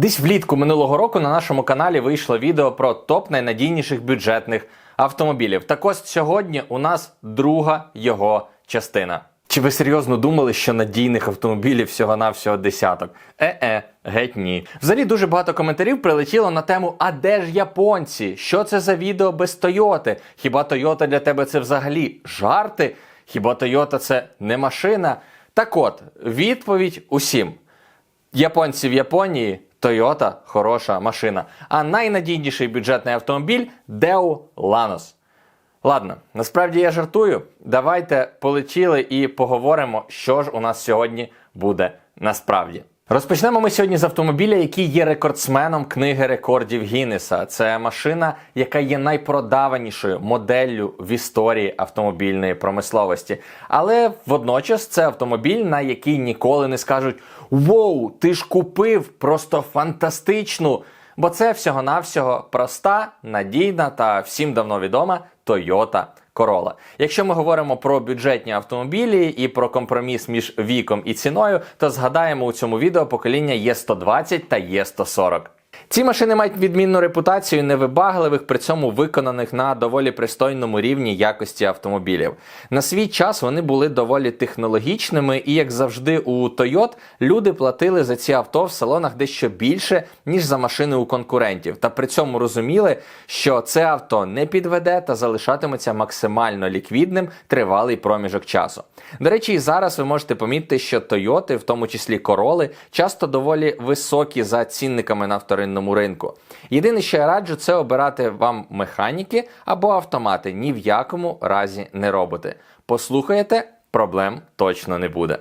Десь влітку минулого року на нашому каналі вийшло відео про топ найнадійніших бюджетних автомобілів. Так ось сьогодні у нас друга його частина. Чи ви серйозно думали, що надійних автомобілів всього-навсього десяток? Е-е, геть ні. Взагалі дуже багато коментарів прилетіло на тему: А де ж японці? Що це за відео без Тойоти? Хіба Тойота для тебе це взагалі жарти? Хіба Тойота це не машина? Так от, відповідь усім. Японці в Японії Toyota хороша машина. А найнадійніший бюджетний автомобіль Deo Lanos. Ладно, насправді я жартую. Давайте полетіли і поговоримо, що ж у нас сьогодні буде насправді. Розпочнемо ми сьогодні з автомобіля, який є рекордсменом книги рекордів Гіннеса. Це машина, яка є найпродаванішою моделлю в історії автомобільної промисловості. Але водночас це автомобіль, на який ніколи не скажуть: Воу, ти ж купив просто фантастичну! Бо це всього-навсього проста, надійна та всім давно відома Toyota Corolla. Якщо ми говоримо про бюджетні автомобілі і про компроміс між віком і ціною, то згадаємо у цьому відео покоління Є120 та Є140. Ці машини мають відмінну репутацію невибагливих, при цьому виконаних на доволі пристойному рівні якості автомобілів. На свій час вони були доволі технологічними, і як завжди, у Toyota люди платили за ці авто в салонах дещо більше, ніж за машини у конкурентів. Та при цьому розуміли, що це авто не підведе та залишатиметься максимально ліквідним тривалий проміжок часу. До речі, і зараз ви можете помітити, що Тойоти, в тому числі Короли, часто доволі високі за цінниками на вторинному ринку. Єдине, що я раджу, це обирати вам механіки або автомати. Ні в якому разі не робити. Послухаєте, проблем точно не буде.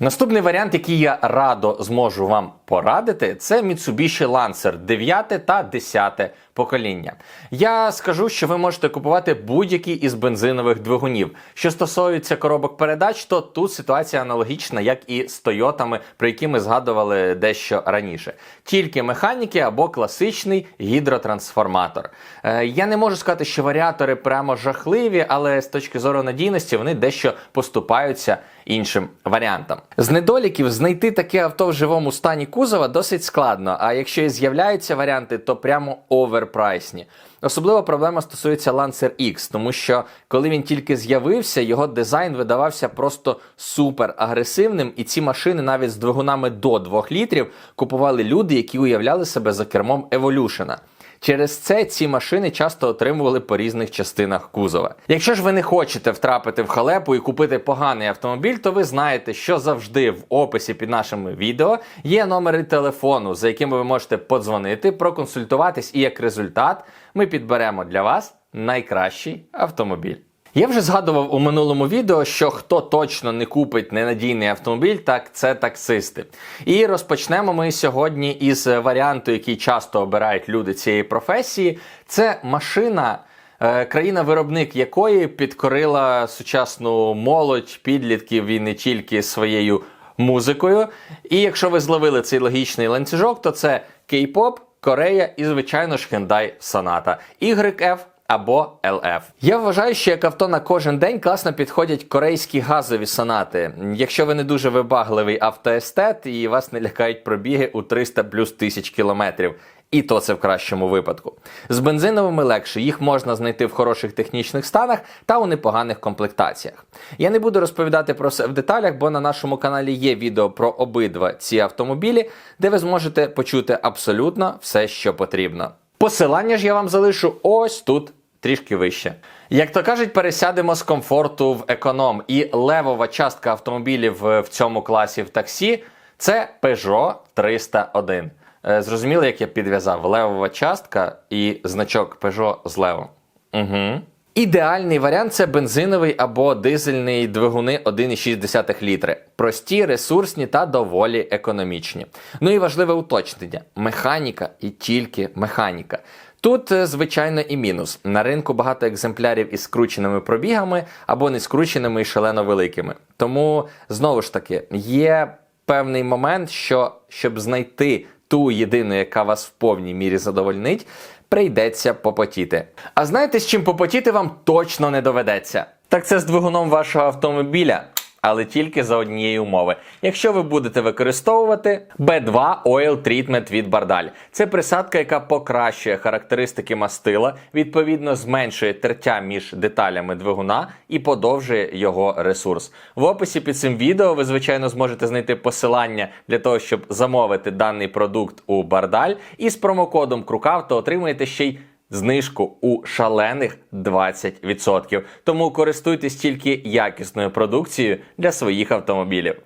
Наступний варіант, який я радо зможу вам порадити, це Mitsubishi Lancer 9 та 10 покоління. Я скажу, що ви можете купувати будь-який із бензинових двигунів. Що стосується коробок передач, то тут ситуація аналогічна, як і з Тойотами, про які ми згадували дещо раніше. Тільки механіки або класичний гідротрансформатор. Е, я не можу сказати, що варіатори прямо жахливі, але з точки зору надійності вони дещо поступаються іншим варіантам. З недоліків знайти таке авто в живому стані кузова досить складно. А якщо і з'являються варіанти, то прямо оверпрайсні. Особлива проблема стосується Lancer X, тому що коли він тільки з'явився, його дизайн видавався просто супер агресивним, і ці машини навіть з двигунами до 2 літрів купували люди, які уявляли себе за кермом Evolution. Через це ці машини часто отримували по різних частинах кузова. Якщо ж ви не хочете втрапити в халепу і купити поганий автомобіль, то ви знаєте, що завжди в описі під нашими відео є номери телефону, за якими ви можете подзвонити, проконсультуватись, і як результат ми підберемо для вас найкращий автомобіль. Я вже згадував у минулому відео, що хто точно не купить ненадійний автомобіль, так це таксисти. І розпочнемо ми сьогодні із варіанту, який часто обирають люди цієї професії. Це машина. е, Країна-виробник якої підкорила сучасну молодь, підлітків і не тільки своєю музикою. І якщо ви зловили цей логічний ланцюжок, то це Кей-поп, Корея і, звичайно ж, Hyundai Sonata. YF або LF. Я вважаю, що як авто на кожен день класно підходять корейські газові сонати. Якщо ви не дуже вибагливий автоестет і вас не лякають пробіги у 300 плюс тисяч кілометрів. І то це в кращому випадку. З бензиновими легше, їх можна знайти в хороших технічних станах та у непоганих комплектаціях. Я не буду розповідати про все в деталях, бо на нашому каналі є відео про обидва ці автомобілі, де ви зможете почути абсолютно все, що потрібно. Посилання ж я вам залишу ось тут трішки вище. Як то кажуть, пересядемо з комфорту в економ, і левова частка автомобілів в цьому класі в таксі це Peugeot 301. Зрозуміло, Зрозуміли, як я підв'язав левова частка і значок Peugeot з левом. Угу. Ідеальний варіант це бензиновий або дизельний двигуни 1,6 літри. Прості, ресурсні та доволі економічні. Ну і важливе уточнення: механіка і тільки механіка. Тут, е, звичайно, і мінус. На ринку багато екземплярів із скрученими пробігами або не скрученими і шалено великими. Тому, знову ж таки, є певний момент, що щоб знайти ту єдину, яка вас в повній мірі задовольнить, прийдеться попотіти. А знаєте, з чим попотіти вам точно не доведеться? Так це з двигуном вашого автомобіля. Але тільки за однієї умови. Якщо ви будете використовувати B2 Oil Treatment від Бардаль. Це присадка, яка покращує характеристики мастила, відповідно зменшує тертя між деталями двигуна і подовжує його ресурс. В описі під цим відео ви, звичайно, зможете знайти посилання для того, щоб замовити даний продукт у Бардаль. І з промокодом Крукавто отримаєте ще й знижку у шалених 20%. Тому користуйтесь тільки якісною продукцією для своїх автомобілів.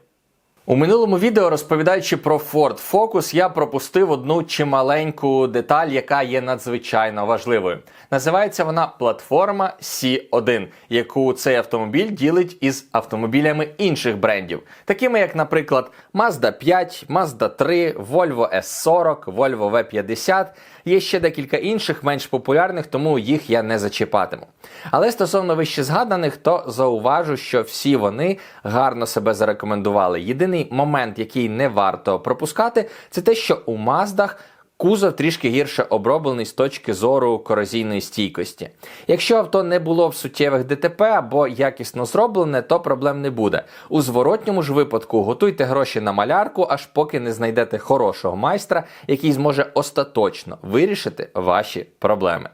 У минулому відео, розповідаючи про Ford Focus, я пропустив одну чималеньку деталь, яка є надзвичайно важливою. Називається вона платформа C1, яку цей автомобіль ділить із автомобілями інших брендів, такими як, наприклад, Mazda 5, Mazda 3, Volvo S40, Volvo V50. Є ще декілька інших менш популярних, тому їх я не зачіпатиму. Але стосовно вище згаданих, то зауважу, що всі вони гарно себе зарекомендували. Єдиний момент, який не варто пропускати, це те, що у Маздах Кузов трішки гірше оброблений з точки зору корозійної стійкості. Якщо авто не було в суттєвих ДТП або якісно зроблене, то проблем не буде. У зворотньому ж випадку готуйте гроші на малярку, аж поки не знайдете хорошого майстра, який зможе остаточно вирішити ваші проблеми.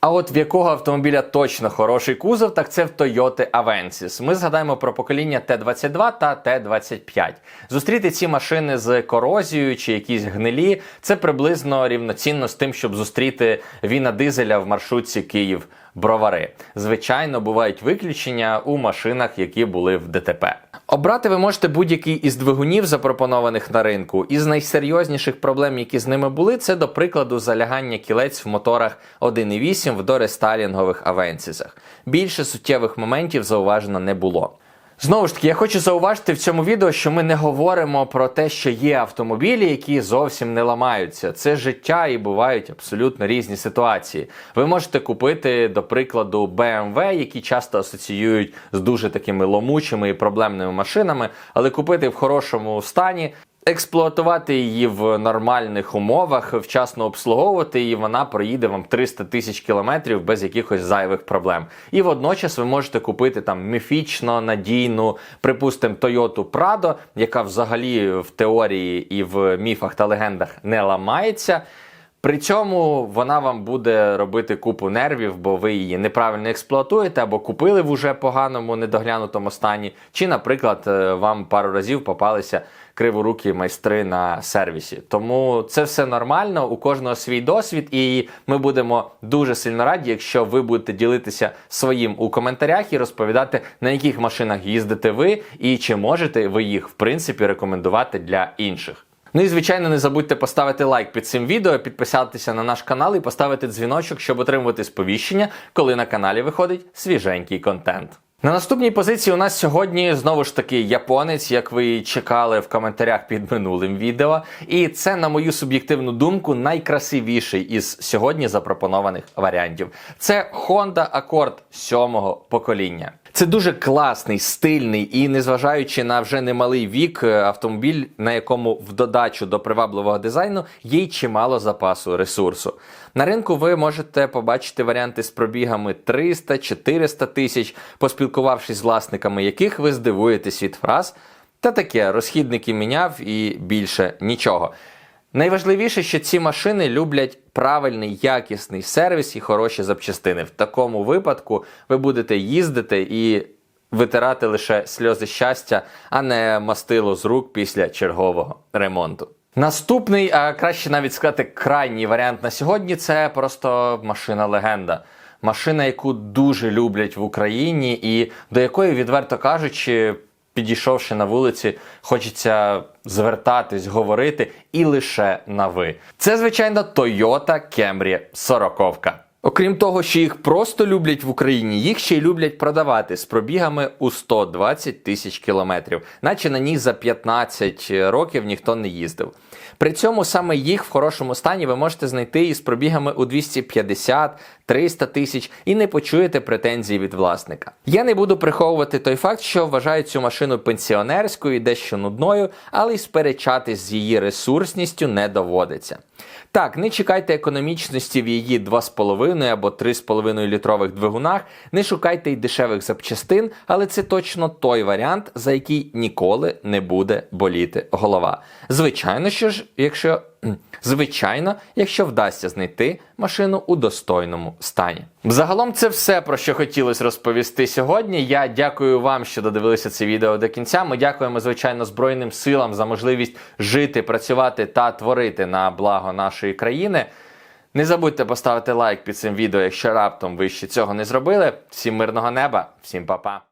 А от в якого автомобіля точно хороший кузов, так це в Toyota Avensis. Ми згадаємо про покоління Т-22 та Т-25. Зустріти ці машини з корозією чи якісь гнилі це приблизно рівноцінно з тим, щоб зустріти Віна Дизеля в маршрутці Київ. Бровари. Звичайно, бувають виключення у машинах, які були в ДТП. Обрати ви можете будь-який із двигунів, запропонованих на ринку. Із найсерйозніших проблем, які з ними були, це, до прикладу, залягання кілець в моторах 1.8 в дорестайлінгових авенсісах. Більше суттєвих моментів зауважено не було. Знову ж таки, я хочу зауважити в цьому відео, що ми не говоримо про те, що є автомобілі, які зовсім не ламаються. Це життя і бувають абсолютно різні ситуації. Ви можете купити, до прикладу, BMW, які часто асоціюють з дуже такими ломучими і проблемними машинами, але купити в хорошому стані. Експлуатувати її в нормальних умовах, вчасно обслуговувати її, вона проїде вам 300 тисяч кілометрів без якихось зайвих проблем. І водночас ви можете купити там міфічно надійну, припустимо, Toyota Prado, яка взагалі в теорії і в міфах та легендах не ламається. При цьому вона вам буде робити купу нервів, бо ви її неправильно експлуатуєте або купили в уже поганому недоглянутому стані, чи, наприклад, е, вам пару разів попалися криворукі майстри на сервісі. Тому це все нормально, у кожного свій досвід, і ми будемо дуже сильно раді, якщо ви будете ділитися своїм у коментарях і розповідати, на яких машинах їздите ви, і чи можете ви їх в принципі рекомендувати для інших. Ну і звичайно, не забудьте поставити лайк під цим відео, підписатися на наш канал і поставити дзвіночок, щоб отримувати сповіщення, коли на каналі виходить свіженький контент. На наступній позиції у нас сьогодні знову ж таки японець, як ви чекали в коментарях під минулим відео. І це, на мою суб'єктивну думку, найкрасивіший із сьогодні запропонованих варіантів. Це Honda Accord сьомого покоління. Це дуже класний, стильний і, незважаючи на вже немалий вік, е, автомобіль, на якому в додачу до привабливого дизайну є й чимало запасу ресурсу. На ринку ви можете побачити варіанти з пробігами 300-400 тисяч, поспілкувавшись з власниками яких ви здивуєтесь від фраз. Та таке розхідники міняв і більше нічого. Найважливіше, що ці машини люблять правильний якісний сервіс і хороші запчастини. В такому випадку ви будете їздити і витирати лише сльози щастя, а не мастило з рук після чергового ремонту. Наступний, а краще навіть сказати, крайній варіант на сьогодні це просто машина легенда. Машина, яку дуже люблять в Україні, і до якої, відверто кажучи, підійшовши на вулиці, хочеться звертатись, говорити і лише на ви. Це, звичайно, Toyota Camry 40. Окрім того, що їх просто люблять в Україні, їх ще й люблять продавати з пробігами у 120 тисяч кілометрів, наче на ній за 15 років ніхто не їздив. При цьому саме їх в хорошому стані ви можете знайти із пробігами у 250 300 тисяч і не почуєте претензій від власника. Я не буду приховувати той факт, що вважаю цю машину пенсіонерською і дещо нудною, але й сперечатись з її ресурсністю не доводиться. Так, не чекайте економічності в її 2,5 або 3,5 літрових двигунах, не шукайте й дешевих запчастин, але це точно той варіант, за який ніколи не буде боліти голова. Звичайно, що ж, якщо звичайно, якщо вдасться знайти машину у достойному стані. Загалом це все про що хотілося розповісти сьогодні. Я дякую вам, що додивилися це відео до кінця. Ми дякуємо, звичайно, Збройним силам за можливість жити, працювати та творити на благо нашої країни. Не забудьте поставити лайк під цим відео, якщо раптом ви ще цього не зробили. Всім мирного неба, всім па-па.